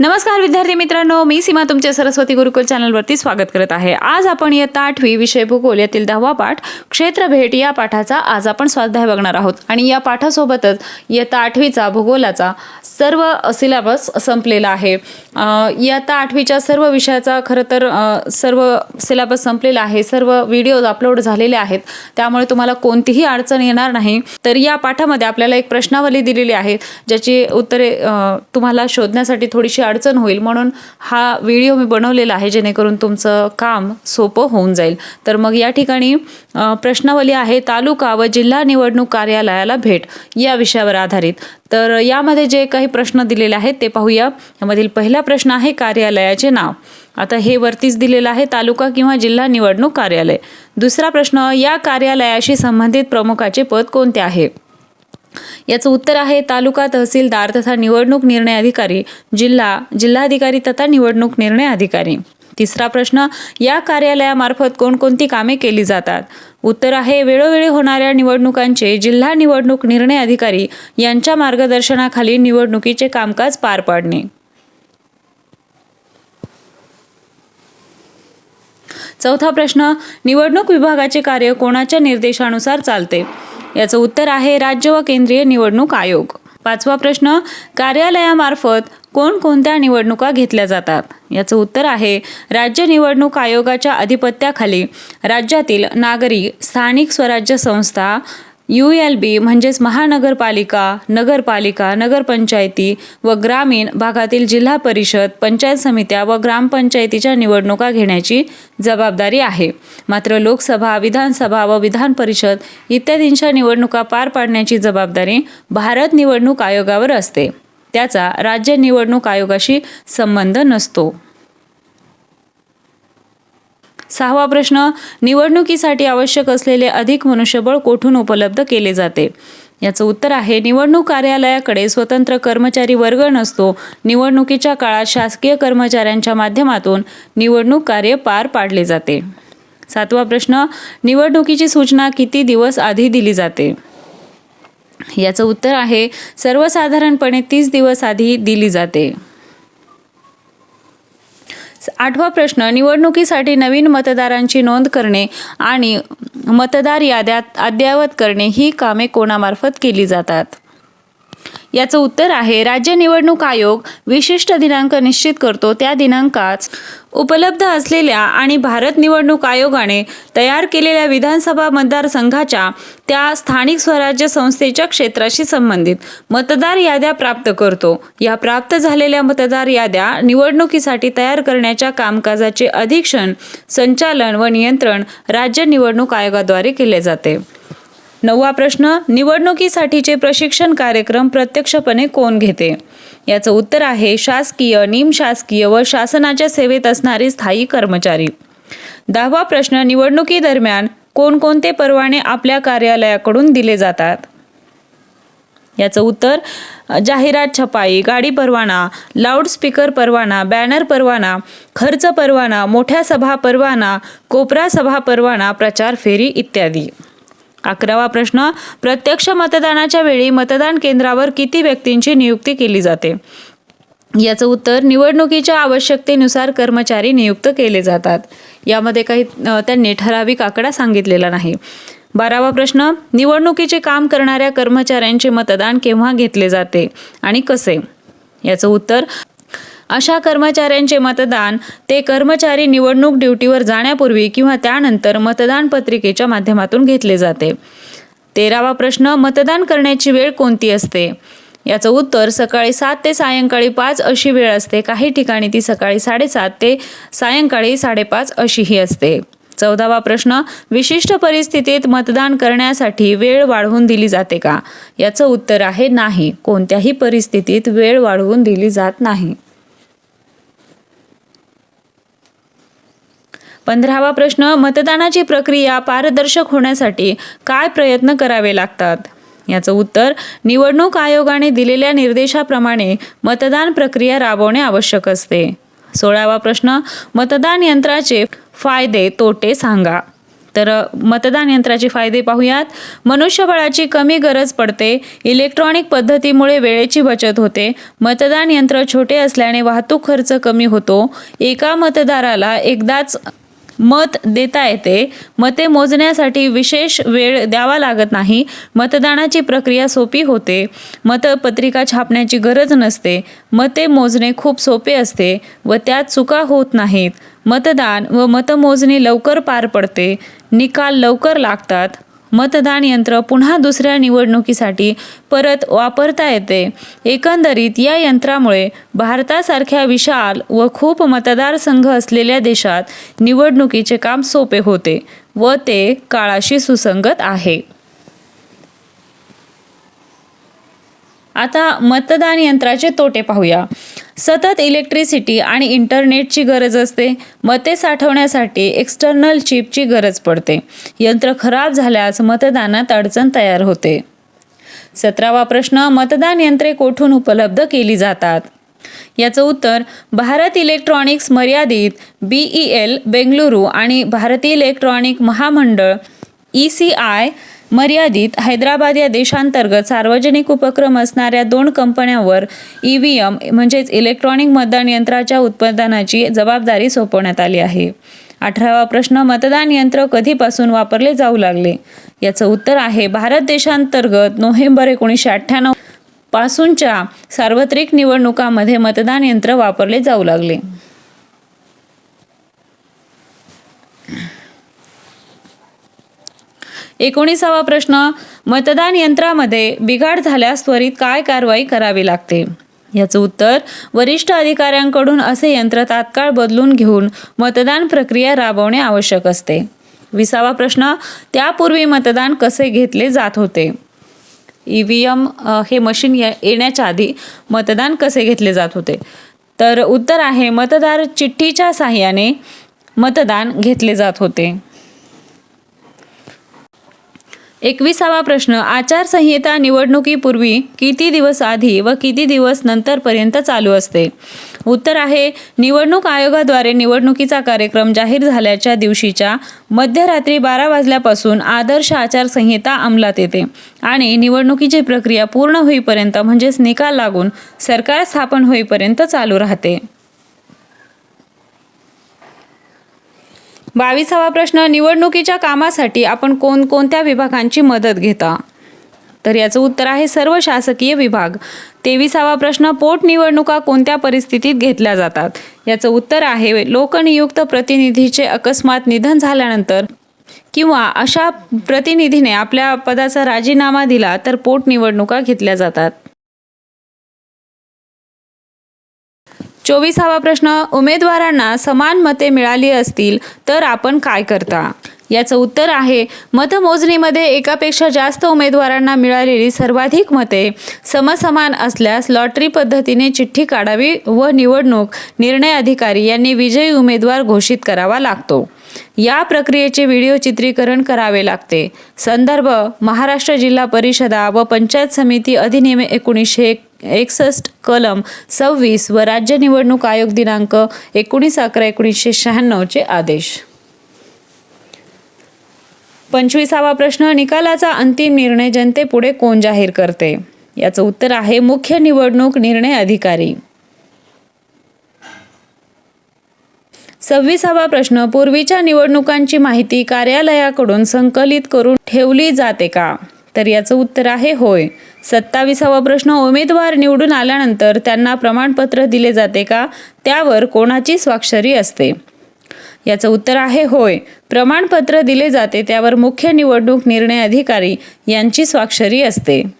नमस्कार विद्यार्थी मित्रांनो. मी सीमा तुमच्या सरस्वती गुरुकुल चॅनलवरती स्वागत करत आहे. आज आपण इयत्ता आठवी विषय भूगोल यातील दहावा पाठ क्षेत्र भेट या पाठाचा आज आपण स्वाध्याय बघणार आहोत. आणि या पाठासोबतच इयत्ता आठवीचा भूगोलाचा सर्व सिलेबस संपलेला आहे. इयत्ता आठवीच्या सर्व विषयाचा खरं तर सर्व सिलेबस संपलेला आहे. सर्व व्हिडिओज अपलोड झालेले आहेत. त्यामुळे तुम्हाला कोणतीही अडचण येणार नाही. तर या पाठामध्ये आपल्याला एक प्रश्नावली दिलेली आहे ज्याची उत्तरे तुम्हाला शोधण्यासाठी थोडीशी अडचण होईल म्हणून हा व्हिडिओ मी बनवलेला आहे जेणेकरून तुमचं काम सोपं होऊन जाईल. तर मग या ठिकाणी प्रश्नावली आहे तालुका व जिल्हा निवडणूक कार्यालयाला भेट या विषयावर आधारित. तर यामध्ये जे काही प्रश्न दिलेले आहेत ते पाहूया. यामधील पहिला प्रश्न आहे कार्यालयाचे नाव. आता हे वरतीच दिलेलं आहे तालुका किंवा जिल्हा निवडणूक कार्यालय. दुसरा प्रश्न या कार्यालयाशी संबंधित प्रमुखाचे पद कोणते आहे? याचं उत्तर आहे तालुका तहसीलदार तथा निवडणूक निर्णय अधिकारी जिल्हा जिल्हाधिकारी तथा निवडणूक निर्णय अधिकारी. तिसरा प्रश्न या कार्यालयामार्फत कोणकोणती कामे केली जातात? उत्तर आहे वेळोवेळी होणाऱ्या निवडणुकांचे जिल्हा निवडणूक निर्णय अधिकारी यांच्या मार्गदर्शनाखाली निवडणुकीचे कामकाज पार पाडणे. चौथा प्रश्न निवडणूक विभागाचे कार्य कोणाच्या निर्देशानुसार चालते? याचं उत्तर आहे राज्य व केंद्रीय निवडणूक आयोग. पाचवा प्रश्न कार्यालयामार्फत कोणकोणत्या निवडणुका घेतल्या जातात? याचं उत्तर आहे राज्य निवडणूक आयोगाच्या अधिपत्याखाली राज्यातील नागरी स्थानिक स्वराज्य संस्था यू एल बी म्हणजेच महानगरपालिका नगरपालिका नगरपंचायती व ग्रामीण भागातील जिल्हा परिषद पंचायत समित्या व ग्रामपंचायतीच्या निवडणुका घेण्याची जबाबदारी आहे. मात्र लोकसभा विधानसभा व विधान परिषद इत्यादींच्या निवडणुका पार पाडण्याची जबाबदारी भारत निवडणूक आयोगावर असते. त्याचा राज्य निवडणूक आयोगाशी संबंध नसतो. सहावा प्रश्न निवडणुकीसाठी आवश्यक असलेले अधिक मनुष्यबळ कोठून उपलब्ध केले जाते? याचं उत्तर आहे निवडणूक कार्यालयाकडे स्वतंत्र कर्मचारी वर्ग नसतो. निवडणुकीच्या काळात शासकीय कर्मचाऱ्यांच्या माध्यमातून निवडणूक कार्य पार पाडले जाते. सातवा प्रश्न निवडणुकीची सूचना किती दिवस आधी दिली जाते? याचं उत्तर आहे सर्वसाधारणपणे तीस दिवस आधी दिली जाते. आठवा प्रश्न निवडणुकीसाठी नवीन मतदारांची नोंद करणे आणि मतदार याद्यात अद्ययावत करणे ही कामे कोणामार्फत केली जातात? याचं उत्तर आहे राज्य निवडणूक आयोग विशिष्ट दिनांक निश्चित करतो त्या दिनांकाच उपलब्ध असलेल्या आणि भारत निवडणूक आयोगाने तयार केलेल्या विधानसभा मतदारसंघाच्या त्या स्थानिक स्वराज्य संस्थेच्या क्षेत्राशी संबंधित मतदार याद्या प्राप्त करतो. या प्राप्त झालेल्या मतदार याद्या निवडणुकीसाठी तयार करण्याच्या कामकाजाचे अधीक्षण संचालन व नियंत्रण राज्य निवडणूक आयोगाद्वारे केले जाते. नववा प्रश्न निवडणुकीसाठीचे प्रशिक्षण कार्यक्रम प्रत्यक्षपणे कोण घेते? याचं उत्तर आहे शासकीय निमशासकीय व शासनाच्या सेवेत असणारे स्थायी कर्मचारी. दहावा प्रश्न निवडणुकीदरम्यान कोणकोणते परवाने आपल्या कार्यालयाकडून दिले जातात? याचं उत्तर जाहिरात छपाई गाडी परवाना लाऊडस्पीकर परवाना बॅनर परवाना खर्च परवाना मोठ्या सभा परवाना कोपरा सभा परवाना प्रचार फेरी इत्यादी. अकरावा प्रश्न प्रत्यक्ष मतदानाच्या वेळी मतदान केंद्रावर किती व्यक्तींची नियुक्ती केली जाते? याचं उत्तर निवडणुकीच्या आवश्यकतेनुसार कर्मचारी नियुक्त केले जातात. यामध्ये काही त्यांनी ठराविक आकडा सांगितलेला नाही. बारावा प्रश्न निवडणुकीचे काम करणाऱ्या कर्मचाऱ्यांचे मतदान केव्हा घेतले जाते आणि कसे? याचं उत्तर अशा कर्मचाऱ्यांचे मतदान ते कर्मचारी निवडणूक ड्युटीवर जाण्यापूर्वी किंवा त्यानंतर मतदान पत्रिकेच्या माध्यमातून घेतले जाते. तेरावा प्रश्न मतदान करण्याची वेळ कोणती असते? याचं उत्तर सकाळी सात ते सायंकाळी पाच अशी वेळ असते. काही ठिकाणी ती सकाळी साडेसात ते सायंकाळी साडेपाच अशीही असते. चौदावा प्रश्न विशिष्ट परिस्थितीत मतदान करण्यासाठी वेळ वाढवून दिली जाते का? याचं उत्तर आहे नाही. कोणत्याही परिस्थितीत वेळ वाढवून दिली जात नाही. पंधरावा प्रश्न मतदानाची प्रक्रिया पारदर्शक होण्यासाठी काय प्रयत्न करावे लागतात? याचं उत्तर निवडणूक आयोगाने दिलेल्या निर्देशाप्रमाणे मतदान प्रक्रिया राबवणे आवश्यक असते. सोळावा प्रश्न मतदान यंत्राचे फायदे तोटे सांगा. तर मतदान यंत्राचे फायदे पाहूयात. मनुष्यबळाची कमी गरज पडते इलेक्ट्रॉनिक पद्धतीमुळे वेळेची बचत होते मतदान यंत्र छोटे असल्याने वाहतूक खर्च कमी होतो एका मतदाराला एकदाच मत देता येते. मते मोजण्यासाठी विशेष वेळ द्यावा लागत नाही. मतदानाची प्रक्रिया सोपी होते. मतपत्रिका छापण्याची गरज नसते. मते मोजणे खूप सोपे असते व त्यात चुका होत नाहीत. मतदान व मतमोजणी लवकर पार पडते. निकाल लवकर लागतात. मतदान यंत्र पुन्हा दुसऱ्या निवडणुकीसाठी परत वापरता येते. एकंदरीत या यंत्रामुळे भारतासारख्या विशाल व खूप मतदारसंघ असलेल्या देशात निवडणुकीचे काम सोपे होते व ते काळाशी सुसंगत आहे. आता मतदान यंत्राचे तोटे पाहूया. सतत इलेक्ट्रिसिटी आणि इंटरनेटची गरज असते. मते साठवण्यासाठी एक्सटर्नल चिपची गरज पडते. यंत्र खराब झाल्यास मतदानात अडचण तयार होते. सतरावा प्रश्न मतदान यंत्रे कोठून उपलब्ध केली जातात? याचं उत्तर भारत इलेक्ट्रॉनिक्स मर्यादित बी ई एल बेंगलुरू आणि भारतीय इलेक्ट्रॉनिक महामंडळ ई सी आय मर्यादित हैदराबाद या देशांतर्गत सार्वजनिक उपक्रम असणाऱ्या दोन कंपन्यांवर ई व्ही एम म्हणजेच इलेक्ट्रॉनिक मतदान यंत्राच्या उत्पादनाची जबाबदारी सोपवण्यात आली आहे. अठरावा प्रश्न मतदान यंत्र कधीपासून वापरले जाऊ लागले? याचं उत्तर आहे भारत देशांतर्गत नोव्हेंबर एकोणीसशे अठ्ठ्याण्णव पासूनच्या सार्वत्रिक निवडणुकांमध्ये मतदान यंत्र वापरले जाऊ लागले. एकोणीसावा प्रश्न मतदान यंत्रामध्ये बिघाड झाल्यास त्वरित काय कारवाई करावी लागते? याचं उत्तर वरिष्ठ अधिकाऱ्यांकडून असे यंत्र तात्काळ बदलून घेऊन मतदान प्रक्रिया राबवणे आवश्यक असते. विसावा प्रश्न त्यापूर्वी मतदान कसे घेतले जात होते? ई व्ही एम हे मशीन ये- येण्याच्या आधी मतदान कसे घेतले जात होते? तर उत्तर आहे मतदार चिठ्ठीच्या साहाय्याने मतदान घेतले जात होते. एकविसावा प्रश्न. आचारसंहिता निवडणुकीपूर्वी किती दिवस आधी व किती दिवस नंतरपर्यंत चालू असते? उत्तर आहे निवडणूक आयोगाद्वारे निवडणुकीचा कार्यक्रम जाहीर झाल्याच्या दिवशीच्या मध्यरात्री बारा वाजल्यापासून आदर्श आचारसंहिता अंमलात येते आणि निवडणुकीची प्रक्रिया पूर्ण होईपर्यंत म्हणजेच निकाल लागून सरकार स्थापन होईपर्यंत चालू राहते. बावीसावा प्रश्न निवडणुकीच्या कामासाठी आपण कोणकोणत्या विभागांची मदत घेता? तर याचं उत्तर आहे सर्व शासकीय विभाग. तेविसावा प्रश्न पोटनिवडणुका कोणत्या परिस्थितीत घेतल्या जातात? याचं उत्तर आहे लोकनियुक्त प्रतिनिधीचे अकस्मात निधन झाल्यानंतर किंवा अशा प्रतिनिधीने आपल्या पदाचा राजीनामा दिला तर पोटनिवडणुका घेतल्या जातात. चोवीसावा प्रश्न उमेदवारांना समान मते मिळाली असतील तर आपण काय करता? याचं उत्तर आहे मतमोजणीमध्ये एकापेक्षा जास्त उमेदवारांना मिळालेली सर्वाधिक मते समसमान असल्यास लॉटरी पद्धतीने चिठ्ठी काढावी व निवडणूक निर्णय अधिकारी यांनी विजयी उमेदवार घोषित करावा लागतो. या प्रक्रियेचे व्हिडिओ चित्रीकरण करावे लागते. संदर्भ महाराष्ट्र जिल्हा परिषदा व पंचायत समिती अधिनियम एकोणीसशे एकसष्ट कलम सव्वीस व राज्य निवडणूक आयोग दिनांक एकोणीस अकरा एकोणीसशे शहाण्णवचे आदेश. पंचवीसावा प्रश्न निकालाचा अंतिम निर्णय जनतेपुढे कोण जाहीर करते? याचं उत्तर आहे मुख्य निवडणूक निर्णय अधिकारी. सव्वीसावा प्रश्न पूर्वीच्या निवडणुकांची माहिती कार्यालयाकडून संकलित करून ठेवली जाते का? तर याचं उत्तर आहे होय. सत्तावीसावा प्रश्न उमेदवार निवडून आल्यानंतर त्यांना प्रमाणपत्र दिले जाते का? त्यावर कोणाची स्वाक्षरी असते? याचं उत्तर आहे होय. प्रमाणपत्र दिले जाते त्यावर मुख्य निवडणूक निर्णय अधिकारी यांची स्वाक्षरी असते.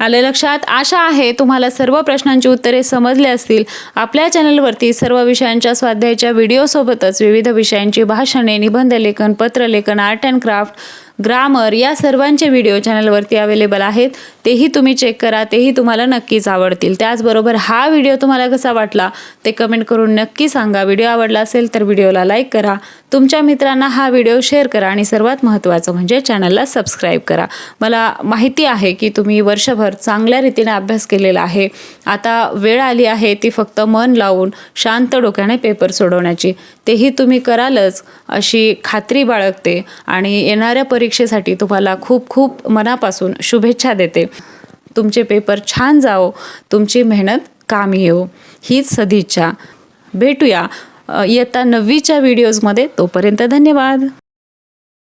आले लक्षात? आशा आहे तुम्हाला सर्व प्रश्नांची उत्तरे समजली असतील. आपल्या चॅनलवरती सर्व विषयांच्या स्वाध्यायाच्या व्हिडिओसोबतच विविध विषयांची भाषणे निबंध लेखन पत्रलेखन आर्ट अँड क्राफ्ट ग्रामर या सर्वांचे व्हिडिओ चॅनलवरती अवेलेबल आहेत. तेही तुम्ही चेक करा तेही तुम्हाला नक्कीच आवडतील. त्याचबरोबर हा व्हिडिओ तुम्हाला कसा वाटला ते कमेंट करून नक्की सांगा. व्हिडिओ आवडला असेल तर व्हिडिओला लाईक करा. तुमच्या मित्रांना हा व्हिडिओ शेअर करा आणि सर्वात महत्त्वाचं म्हणजे चॅनलला सबस्क्राईब करा. मला माहिती आहे की तुम्ही वर्षभर चांगल्या रीतीने अभ्यास केलेला आहे. आता वेळ आली आहे ती फक्त मन लावून शांत डोक्याने पेपर सोडवण्याची. तेही तुम्ही करालच अशी खात्री बाळगते आणि येणाऱ्या परीक्षेसाठी तुम्हाला खूप खूप मनापासून शुभेच्छा देते. तुमचे पेपर छान जावो तुमची मेहनत कामी येऊ. हीच सदिच्छा. भेटूया. इयत्ता नववीच्या व्हिडिओजमध्ये तोपर्यंत धन्यवाद.